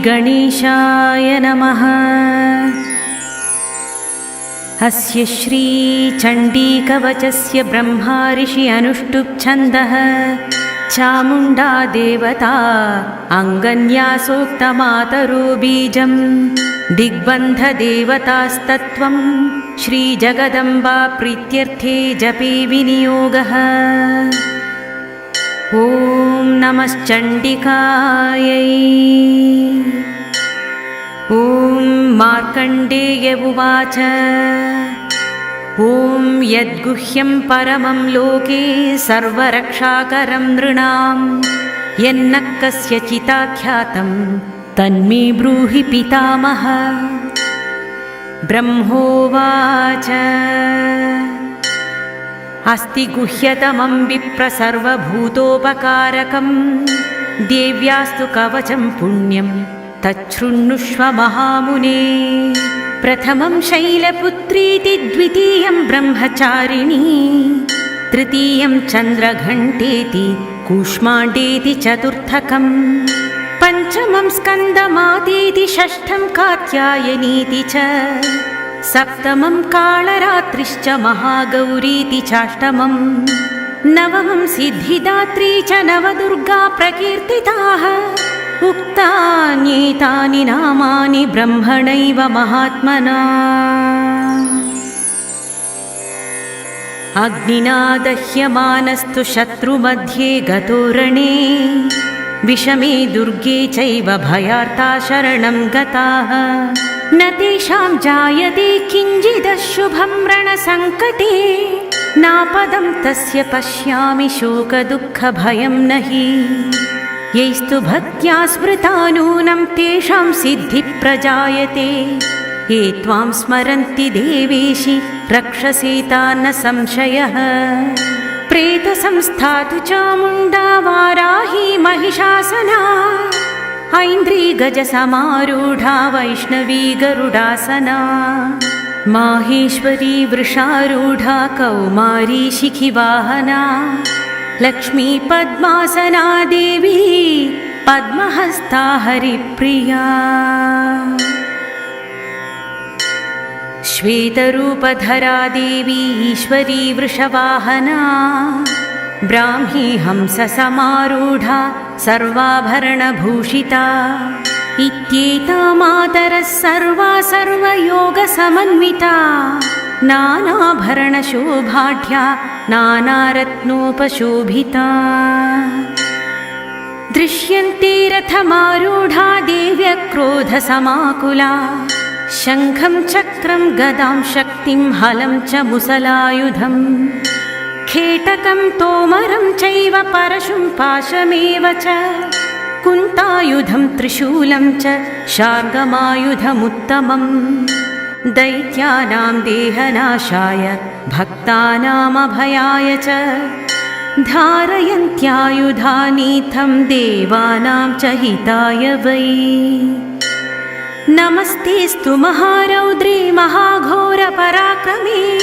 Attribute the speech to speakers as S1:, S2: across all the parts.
S1: श्रीगणेशाय नमः। अस्य श्रीचण्डीकवचस्य ब्रह्मा ऋषि अनुष्टुप्छन्दः। चामुण्डा देवता अङ्गन्यासोक्तमातरो बीजं दिग्बन्धदेवतास्तत्त्वं श्रीजगदम्बा प्रीत्यर्थे जपे विनियोगः ॐ नमश्चण्डिकायै ॐ मार्कण्डेय उवाच ॐ यद्गुह्यं परमं लोके सर्वरक्षाकरं नृणां यन्न कस्यचिताख्यातं तन्मे ब्रूहि पितामह। ब्रह्मोवाच अस्ति गुह्यतमं विप्र सर्वभूतोपकारकं देव्यास्तु कवचं पुण्यं तच्छृण्णुष्व महामुने प्रथमं शैलपुत्रीति द्वितीयं ब्रह्मचारिणी तृतीयं चन्द्रघण्टेति कूष्माण्डेति चतुर्थकम् पञ्चमं स्कन्दमातेति षष्ठं कात्यायनीति च सप्तमं कालरात्रिश्च महागौरीति चाष्टमम् नवमं सिद्धिदात्री च नवदुर्गा प्रकीर्तिताः। उक्तान्येतानि नामानि ब्रह्मणैव महात्मना। अग्निना दह्यमानस्तु शत्रुमध्ये गतो रणे विषमे दुर्गे चैव भयार्ता शरणं गताः न तेषां जायते किञ्चिदशुभं रणसङ्कटे। नापदं तस्य पश्यामि शोकदुःखभयं न हि यैस्तु भक्त्या स्मृता नूनं तेषां सिद्धिप्रजायते ये त्वां स्मरन्ति देवेशि रक्षसेता न संशयः। प्रेतसंस्थातु चामुण्डा वाराही महिषासना ऐन्द्री गजसमारूढा वैष्णवी गरुडासना माहेश्वरी वृषारूढा कौमारी शिखिवाहना। लक्ष्मी पद्मासना देवी पद्महस्ता हरिप्रिया। श्वेतरूपधरा देवी ईश्वरी वृषवाहना ब्राह्मी हंससमारूढा सर्वाभरणभूषिता। इत्येता मातरः सर्वा सर्वयोगसमन्विता नानाभरणशोभाढ्या नानारत्नोपशोभिता। दृश्यन्ते रथमारूढा देव्यक्रोधसमाकुला। शङ्खं चक्रं गदां शक्तिं हलं च मुसलायुधम् खेटकं तोमरं चैव परशुं पाशमेव च। कुन्तायुधं त्रिशूलं च शार्गमायुधमुत्तमम्। दैत्यानां देहनाशाय भक्तानामभयाय च। धारयन्त्यायुधानीथं देवानां च हिताय वै। नमस्तेस्तु महारौद्रे महाघोरपराक्रमे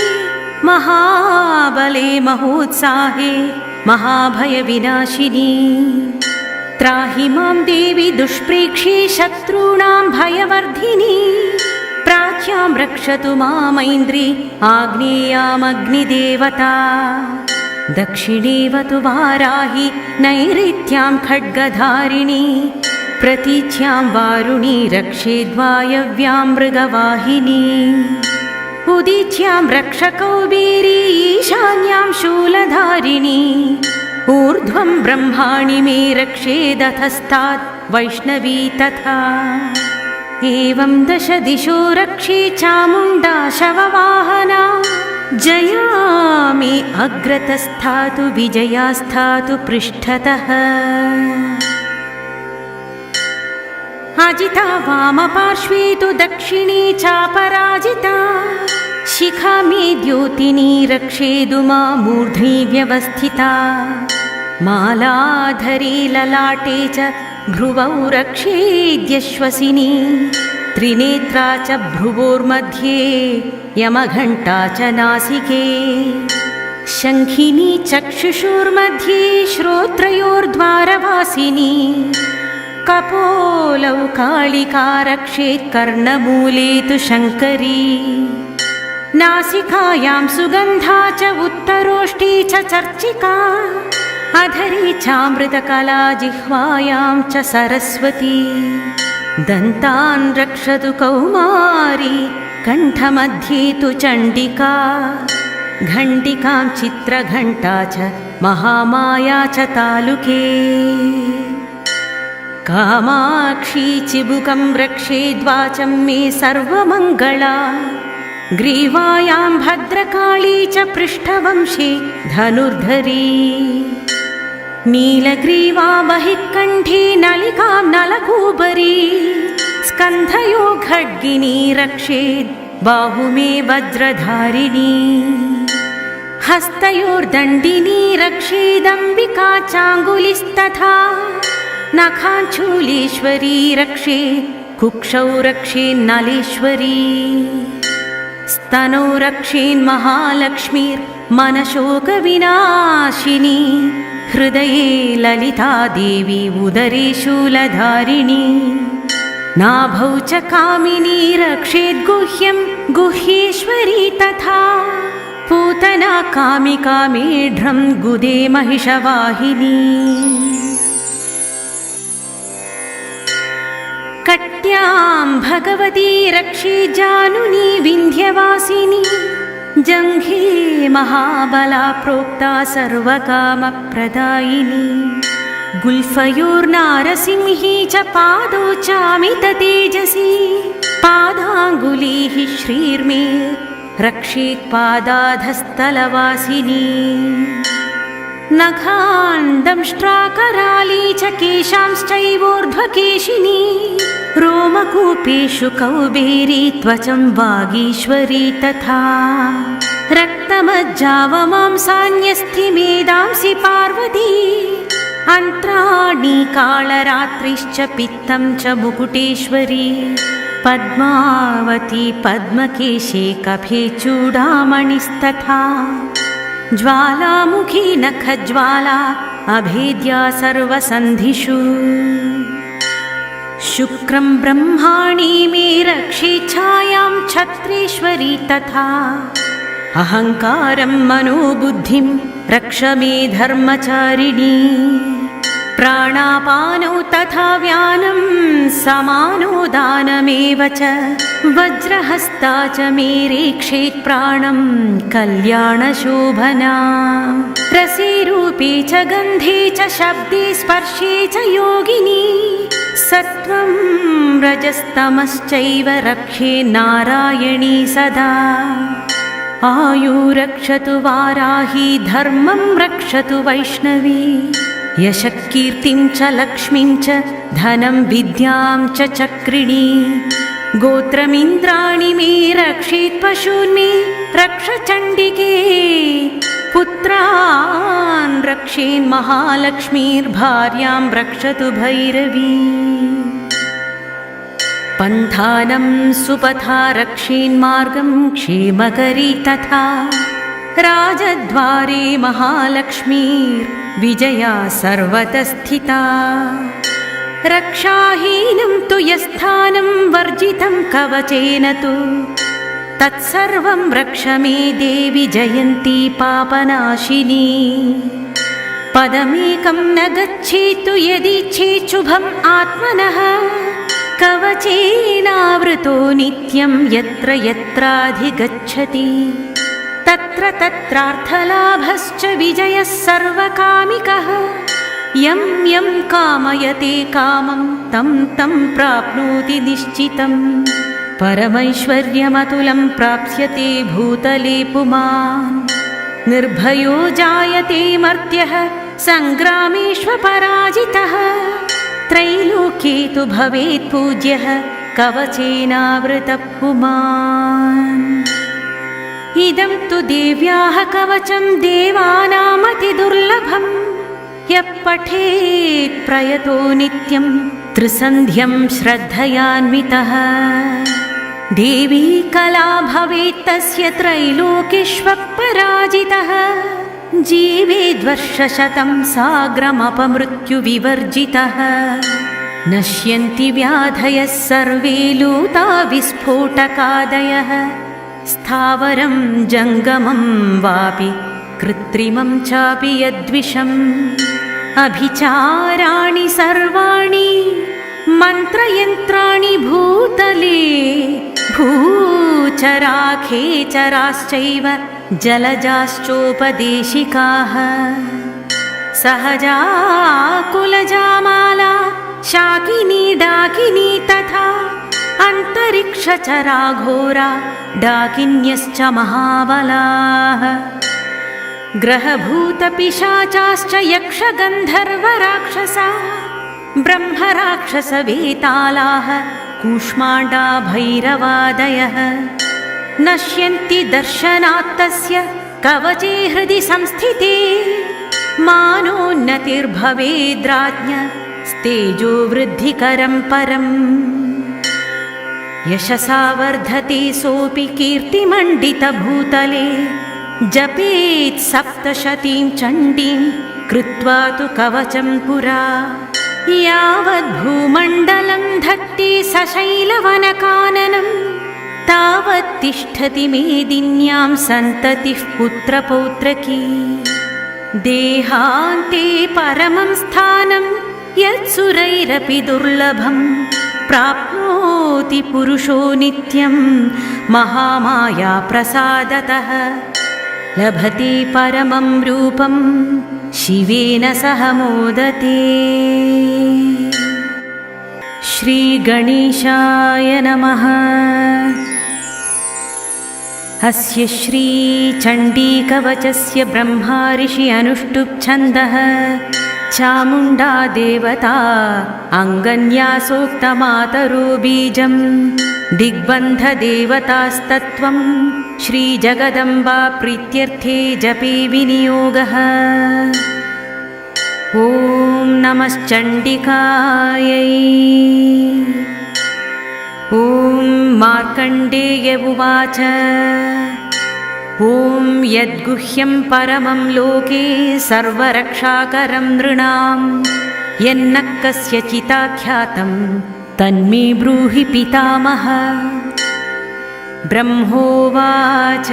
S1: महाबले महोत्साहे महाभयविनाशिनी। त्राहि मां देवि दुष्प्रेक्षे शत्रूणां भयवर्धिनी। प्राच्यां रक्षतु मामैन्द्री आग्नेयामग्निदेवता। दक्षिणेव तु वाराहि नैऋत्यां खड्गधारिणी। प्रतीच्यां वारुणी रक्षेद्वायव्यां मृगवाहिनी उदीच्यां रक्षकौबेरी ईशान्यां शूलधारिणी। ऊर्ध्वं ब्रह्माणि मे रक्षेदथस्तात् वैष्णवी तथा। एवं दश दिशो रक्षे चामुण्डा शववाहना। जया मे अग्रतस्थातु विजयास्थातु पृष्ठतः। अजिता वामपार्श्वे तु दक्षिणे चापराजिता शिखा मे द्योतिनी रक्षेदु मा मूर्ध्नि व्यवस्थिता। मालाधरे ललाटे च भ्रुवौ रक्षेद्यश्वसिनी त्रिनेत्रा च भ्रुवोर्मध्ये यमघण्टा च नासिके। शङ्खिनी चक्षुषुर्मध्ये श्रोत्रयोर्द्वारवासिनी। कपोलौ कालिका रक्षेत् कर्णमूले तु शङ्करी नासिकायां सुगन्धा च उत्तरोष्ठी च चर्चिका अधरी चामृतकला जिह्वायां च सरस्वती दन्तान् रक्षतु कौमारी कण्ठमध्ये तु चण्डिका घण्टिकां चित्रघण्टा च महामाया च तालुके। कामाक्षी चिबुकं रक्षेद्वाचं मे सर्वमङ्गला ग्रीवायां भद्रकाली च पृष्ठवंशे धनुर्धरी। नीलग्रीवा बहिः कण्ठे नलिकां नलकूबरी स्कन्धयो खड्गिनी रक्षेद् बाहुमे वज्रधारिणी। हस्तयोर्दण्डिनी रक्षेदम्बिका चाङ्गुलिस्तथा। नखाञ्चूलीश्वरी रक्षे कुक्षौ रक्षेन्नलेश्वरी स्तनौ रक्षेन्महालक्ष्मीर्मनशोकविनाशिनी हृदये ललिता देवी उदरे शूलधारिणी नाभौ च कामिनी रक्षेद्गुह्यं गुह्येश्वरी तथा पूतना कामिका मेढ्रं गुदे महिषवाहिनी कट्यां भगवती रक्षे जानुनी विन्ध्यवासिनी जङ्घे महाबला प्रोक्ता सर्वकामप्रदायिनी गुल्फयोर्नारसिंही च पादौ चामिततेजसी पादाङ्गुलीः श्रीर्मे रक्षेत्पादाधस्तलवासिनी नखाण्डंष्ट्राकराली च केशांश्चैवोर्ध्वकेशिनी। रोमकूपेषु कौबेरी त्वचं वागीश्वरी तथा। रक्तमज्जावमांसान्यस्थि मेदांसि पार्वती। अन्त्राणि कालरात्रिश्च पित्तं च मुकुटेश्वरी। पद्मावती पद्मकेशे कफे चूडामणिस्तथा ज्वालामुखी नखज्वाला अभेद्या सर्वसन्धिषु। शुक्रं ब्रह्माणि मे रक्षे छायां छत्रेश्वरी तथा। अहङ्कारं मनोबुद्धिं रक्ष मे धर्मचारिणी प्राणापानौ तथा व्यानं समानो दानमेव च। वज्रहस्ता च मे रेक्षेत् प्राणं कल्याणशोभना। रसे रूपे च गन्धे च शब्दे स्पर्शे च योगिनी। सत्त्वं रजस्तमश्चैव रक्षे नारायणी सदा। आयु रक्षतु वाराही धर्मं रक्षतु वैष्णवी यशकीर्तिं च लक्ष्मीं च धनं विद्यां च चक्रिणी गोत्रमिन्द्राणि मे रक्षेत् पशून्मे रक्ष चण्डिके पुत्रान् रक्षेन् महालक्ष्मीर्भार्यां रक्षतु भैरवी। पन्थानं सुपथा रक्षेन्मार्गं क्षेमकरी तथा राजद्वारे महालक्ष्मीर्विजया सर्वतः स्थिता रक्षाहीनं तु यस्थानं वर्जितं कवचेन तु तत्सर्वं रक्ष मे देवि जयन्ती पापनाशिनी पदमेकं न गच्छेतु यदिच्छेच्छुभम् आत्मनः कवचेनावृतो नित्यं यत्र यत्राधिगच्छति तत्र तत्रार्थलाभश्च विजयः सर्वकामिकः। यं यं कामयते कामं तं तं प्राप्नोति निश्चितम् परमैश्वर्यमतुलं प्राप्स्यते भूतले पुमान् निर्भयो जायते मर्त्यः सङ्ग्रामेष्वपराजितः त्रैलोक्ये तु भवेत् पूज्यः कवचेनावृतः पुमान् इदं तु देव्याः कवचं देवानामतिदुर्लभम् यः पठेत् प्रयतो नित्यं त्रिसन्ध्यं श्रद्धयान्वितः। देवी कला भवेत् तस्य त्रैलोकेष्वपराजितः जीवेद्वर्षशतं साग्रमपमृत्युविवर्जितः। नश्यन्ति व्याधयः सर्वे लूता विस्फोटकादयः स्थावरं जङ्गमं वापि कृत्रिमं चापि यद्विषम् अभिचाराणि सर्वाणि मन्त्रयन्त्राणि भूतले भूचराखेचराश्चैव जलजाश्चोपदेशिकाः सहजा कुलजामाला शाकिनी डाकिनी तथा अन्तरिक्षचराघोरा डाकिन्यश्च महाबलाः। ग्रहभूतपिशाचाश्च यक्षगन्धर्वराक्षसा ब्रह्मराक्षसवेतालाः कूष्माण्डा भैरवादयः नश्यन्ति दर्शनात्तस्य कवचे हृदि संस्थिते। मानोन्नतिर्भवेद्राज्ञ स्तेजो वृद्धिकरं परम् यशसा वर्धते सोऽपि कीर्तिमण्डितभूतले। जपेत् सप्तशतीं चण्डीं कृत्वा तु कवचं पुरा। यावद्भूमण्डलं धत्ते सशैलवनकाननं। तावत् तिष्ठति मेदिन्यां सन्ततिः पुत्रपौत्रकी। देहान्ते परमं स्थानं यत्सुरैरपि दुर्लभं प्राप्नोति पुरुषो नित्यं महामायाप्रसादतः लभते परमं रूपं शिवेन सह मोदते। श्रीगणेशाय नमः। अस्य श्रीचण्डीकवचस्य ब्रह्मा ऋषि अनुष्टुप्छन्दः चामुण्डा देवता अङ्गन्यासोक्तमातरो बीजं दिग्बन्धदेवतास्तत्त्वं श्रीजगदम्बा प्रीत्यर्थे जपे विनियोगः। ॐ नमश्चण्डिकायै। ॐ मार्कण्डेय उवाच ॐ यद्गुह्यं परमं लोके सर्वरक्षाकरं नृणां यन्न कस्यचिताख्यातं तन्मे ब्रूहि पितामह। ब्रह्मोवाच।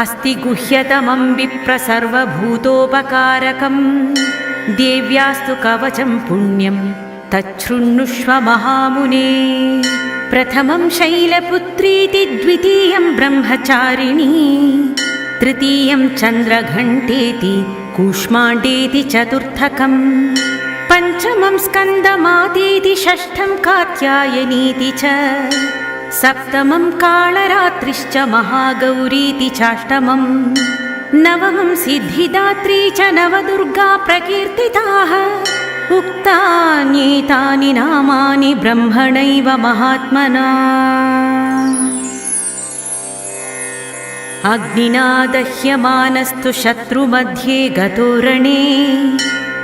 S1: अस्ति गुह्यतमं विप्रसर्वभूतोपकारकं देव्यास्तु कवचं पुण्यं तच्छृण्णुष्व महामुने प्रथमं शैलपुत्रीति द्वितीयं ब्रह्मचारिणी तृतीयं चन्द्रघण्टेति कूष्माण्डेति चतुर्थकम् पञ्चमं स्कन्दमातेति षष्ठं कात्यायनीति च सप्तमं कालरात्रिश्च महागौरीति चाष्टमम् नवमं सिद्धिदात्री च नवदुर्गा प्रकीर्तिताः उक्तान्येतानि नामानि ब्रह्मणैव महात्मना। अग्निना दह्यमानस्तु शत्रुमध्ये गतो रणे।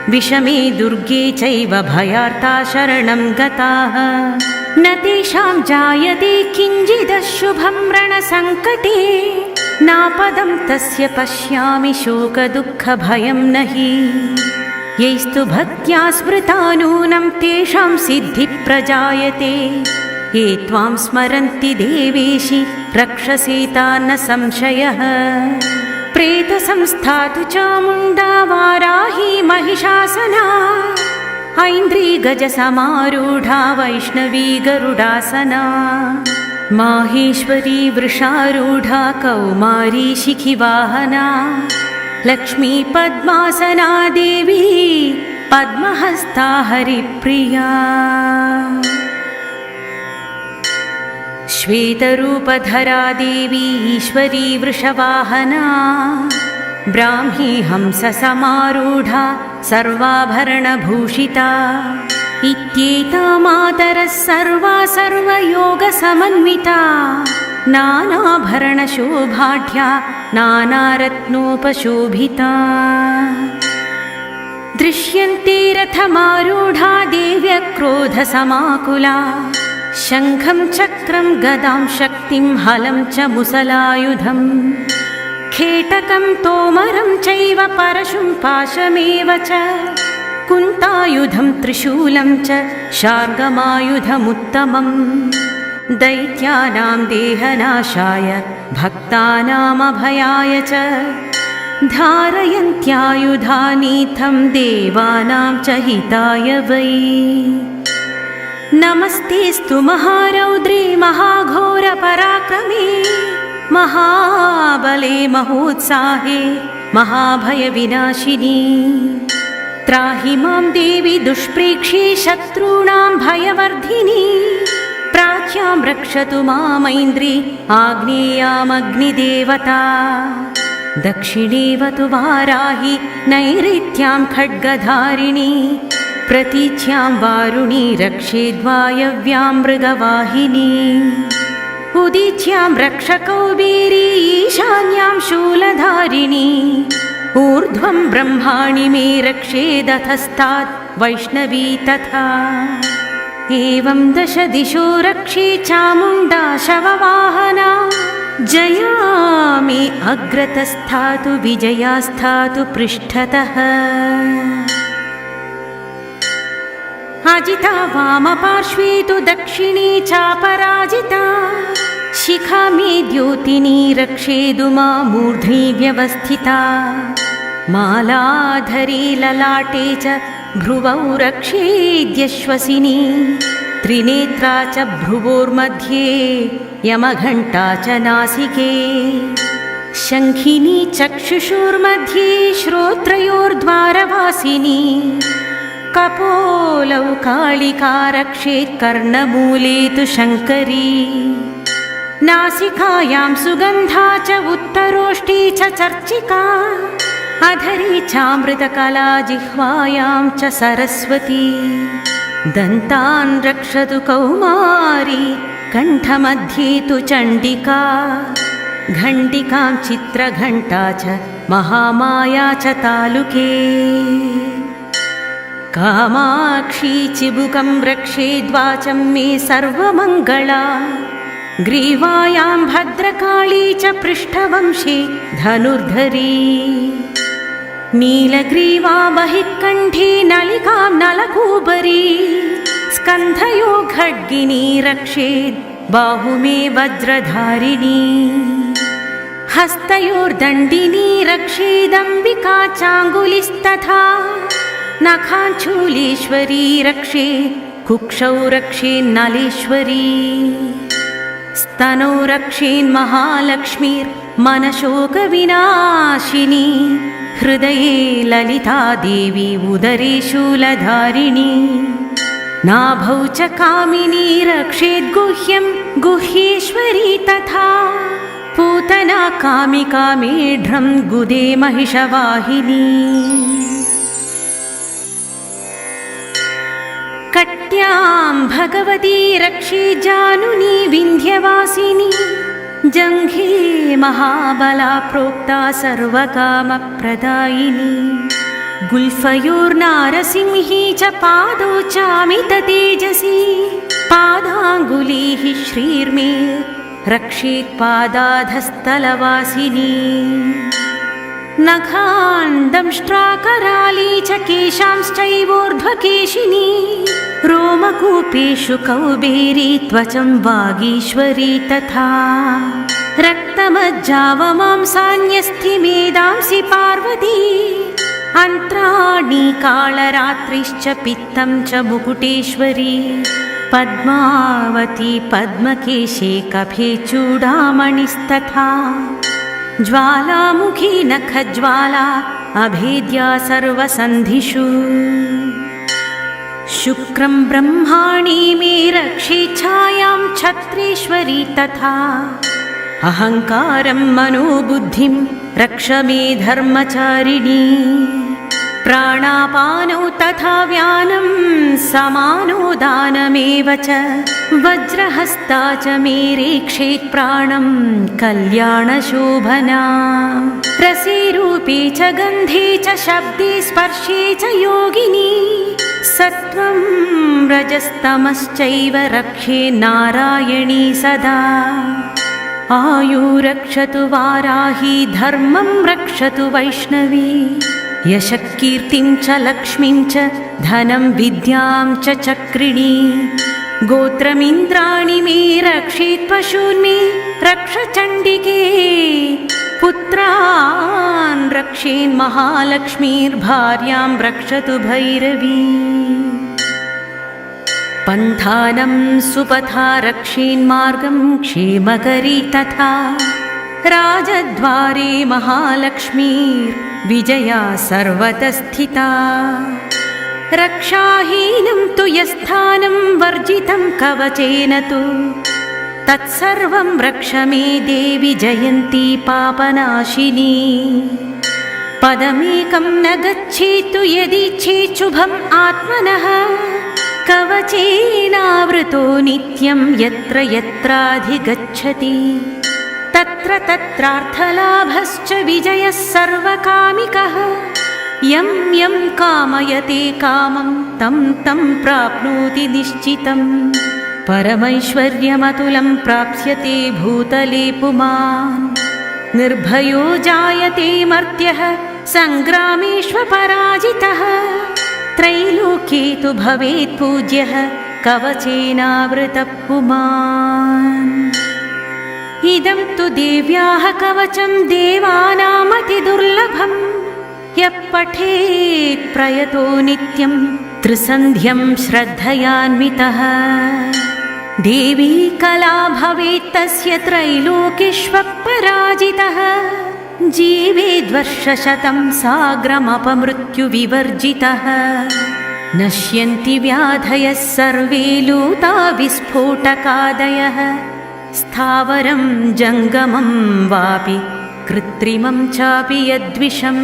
S1: विषमे दुर्गे चैव भयार्ता शरणं गताः। न तेषां जायते किञ्चिदशुभं रणसङ्कटे। नापदं तस्य पश्यामि शोकदुःखभयं न हि यैस्तु भक्त्या स्मृता नूनं तेषां सिद्धिप्रजायते। ये त्वां स्मरन्ति देवेशि रक्षसेता न संशयः। प्रेतसंस्था तु चामुण्डा वाराही महिषासना। ऐन्द्री गजसमारूढा वैष्णवी गरुडासना। माहेश्वरी वृषारूढा कौमारी शिखिवाहना लक्ष्मी पद्मासना देवी पद्महस्ता हरिप्रिया। श्वेतरूपधरा देवी ईश्वरी वृषवाहना ब्राह्मी हंससमारूढा सर्वाभरणभूषिता। इत्येता मातरः सर्वा सर्वयोगसमन्विता नानाभरणशोभाढ्या नानारत्नोपशोभिता। दृश्यन्ते रथमारूढा देव्यक्रोधसमाकुला शङ्खं चक्रं गदां शक्तिं हलं च मुसलायुधम्। खेटकं तोमरं चैव परशुं पाशमेव च कुन्तायुधं त्रिशूलं च शार्गमायुधमुत्तमम् दैत्यानां देहनाशाय भक्तानामभयाय च। धारयन्त्यायुधानीथं देवानां च हिताय वै। नमस्तेऽस्तु महारौद्रे महाघोरपराक्रमे। महाबले महोत्साहे महाभयविनाशिनी। त्राहि मां देवि दुष्प्रेक्षे शत्रूणां भयवर्धिनी प्राच्यां रक्षतु मामैन्द्री आग्नेयामग्निदेवता। दक्षिणेव तु वाराहि नैऋत्यां खड्गधारिणी। प्रतीच्यां वारुणी रक्षेद्वायव्यां मृगवाहिनी। उदीच्यां रक्षकौबेरी ईशान्यां शूलधारिणी। ऊर्ध्वं ब्रह्माणि मे रक्षेदथस्तात् वैष्णवी तथा एवं दश दिशो रक्षे चामुण्डा शववाहना। जया मे अग्रतस्थातु विजयास्थातु पृष्ठतः। अजिता वामपार्श्वे तु दक्षिणे चापराजिता। शिखा मे द्योतिनी रक्षेदु मा मूर्ध्नि व्यवस्थिता। मालाधरी ललाटे च भ्रुवौ रक्षेद्यश्वसिनी त्रिनेत्रा च भ्रुवोर्मध्ये यमघण्टा च नासिके। शङ्खिनी चक्षुषुर्मध्ये श्रोत्रयोर्द्वारवासिनी कपोलौ कालिका रक्षेत् कर्णमूले तु शङ्करी। नासिकायां सुगन्धा च उत्तरोष्ठी च चर्चिका अधरी चामृतकला जिह्वायां च सरस्वती। दन्तान् रक्षतु कौमारी कण्ठमध्ये तु चण्डिका। घण्टिकां चित्रघण्टा च महामाया च तालुके। कामाक्षी चिबुकं रक्षेद्वाचं मे सर्वमङ्गला। ग्रीवायां भद्रकाली च पृष्ठवंशे धनुर्धरी नीलग्रीवा बहिःकण्ठे नलिकां नलकूबरी स्कन्धयो खड्गिनी रक्षेत् बाहु मे वज्रधारिणी हस्तयोर्दण्डिनी रक्षेदम्बिका चाङ्गुलिस्तथा नखाञ्चूलीश्वरी रक्षे कुक्षौ रक्षेन्नलेश्वरी स्तनौ रक्षेन्महालक्ष्मीर्मनशोकविनाशिनी हृदये ललिता देवी उदरे शूलधारिणी नाभौ च कामिनी रक्षेद्गुह्यं गुह्येश्वरी तथा पूतना कामिका मेढ्रं गुदे महिषवाहिनी कट्यां भगवती रक्षे जानुनी विन्ध्यवासिनी जङ्घे महाबला प्रोक्ता सर्वकामप्रदायिनी गुल्फयोर्नारसिंही च पादौ चामिततेजसी पादाङ्गुलीः श्रीर्मे रक्षेत्पादाधस्तलवासिनी नखान्दंष्ट्राकराली च केशांश्चैवोर्ध्वकेशिनी। रोमकूपेषु कौबेरी त्वचं वागीश्वरी तथा। रक्तमज्जावमांसान्यस्थि मेदांसि पार्वती। अन्त्राणि कालरात्रिश्च पित्तं च मुकुटेश्वरी। पद्मावती पद्मकेशे कफे चूडामणिस्तथा ज्वालामुखी नखज्वाला अभेद्या सर्वसन्धिषु। शुक्रं ब्रह्माणि मे रक्षेच्छायां छत्रेश्वरी तथा। अहङ्कारं मनोबुद्धिं रक्ष मे धर्मचारिणी प्राणापानौ तथा व्यानं समानो दानमेव च। वज्रहस्ता च मे रेक्षेत् प्राणं कल्याणशोभना। रसेरूपे च गन्धे च शब्दे स्पर्शे च योगिनी। सत्त्वं रजस्तमश्चैव रक्षे नारायणी सदा। आयु रक्षतु वाराही धर्मं रक्षतु वैष्णवी यशकीर्तिं च लक्ष्मीं च धनं विद्यां च चक्रिणी गोत्रमिन्द्राणि मे रक्षेत् पशून्मे रक्ष चण्डिके पुत्रान् रक्षेन्महालक्ष्मीर्भार्यां रक्षतु भैरवी। पन्थानं सुपथा रक्षेन्मार्गं क्षेमकरी तथा राजद्वारे महालक्ष्मीर्विजया सर्वतः स्थिता रक्षाहीनं तु यस्थानं वर्जितं कवचेन तु तत्सर्वं रक्ष मे देवि जयन्ती पापनाशिनी पदमेकं न गच्छेतु यदि चेच्छुभम् आत्मनः कवचेनावृतो नित्यं यत्र यत्राधिगच्छति तत्र तत्रार्थलाभश्च विजयः सर्वकामिकः। यं यं कामयते कामं तं तं प्राप्नोति निश्चितम्। परमैश्वर्यमतुलं प्राप्स्यते भूतले पुमान् निर्भयो जायते मर्त्यः सङ्ग्रामेष्वपराजितः त्रैलोक्ये तु भवेत् पूज्यः कवचेनावृतः पुमान् इदं तु देव्याः कवचं देवानामतिदुर्लभम्। यः पठेत् प्रयतो नित्यं त्रिसन्ध्यं श्रद्धयान्वितः। देवी कला भवेत् तस्य त्रैलोकेष्वपराजितः। जीवेद्वर्षशतं साग्रमपमृत्युविवर्जितः। नश्यन्ति व्याधयः सर्वे लूता विस्फोटकादयः स्थावरं जङ्गमं वापि कृत्रिमं चापि यद्विषम्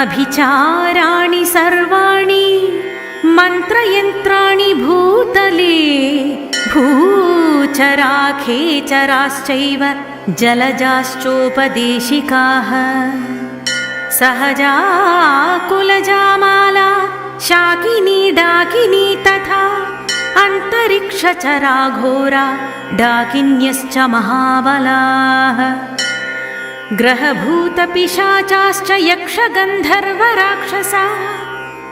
S1: अभिचाराणि सर्वाणि मन्त्रयन्त्राणि भूतले भूचराखेचराश्चैव जलजाश्चोपदेशिकाः सहजा कुलजामाला शाकिनी डाकिनी तथा अन्तरिक्षचराघोरा डाकिन्यश्च महाबलाः। ग्रहभूतपिशाचाश्च यक्षगन्धर्वराक्षसा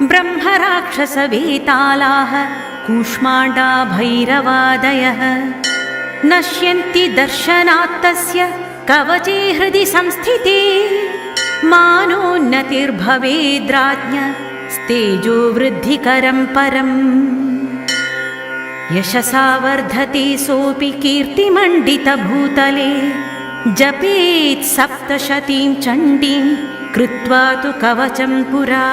S1: ब्रह्मराक्षसवेतालाः कूष्माण्डा भैरवादयः नश्यन्ति दर्शनात्तस्य कवचे हृदि संस्थिते मानोन्नतिर्भवेद्राज्ञ स्तेजो वृद्धिकरं परम् यशसा वर्धते सोऽपि कीर्तिमण्डितभूतले जपेत् सप्तशतीं चण्डीं कृत्वा तु कवचं पुरा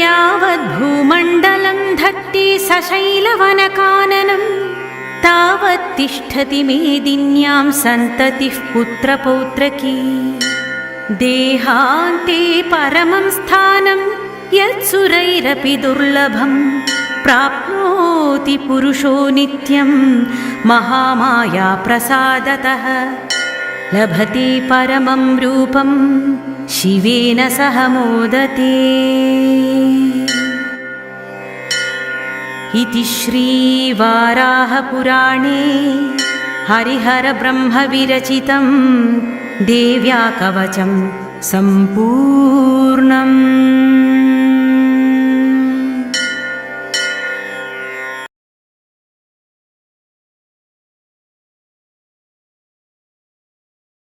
S1: यावद्भूमण्डलं धत्ते सशैलवनकाननं तावत् तिष्ठति मेदिन्यां सन्ततिः पुत्रपौत्रकी देहान्ते परमं स्थानं यत्सुरैरपि दुर्लभं प्राप्नोति पुरुषो नित्यं महामाया प्रसादतः। लभते परमं रूपं शिवेन सह मोदते। इति श्रीवाराहपुराणे हरिहरब्रह्मविरचितं देव्या कवचं सम्पूर्णम्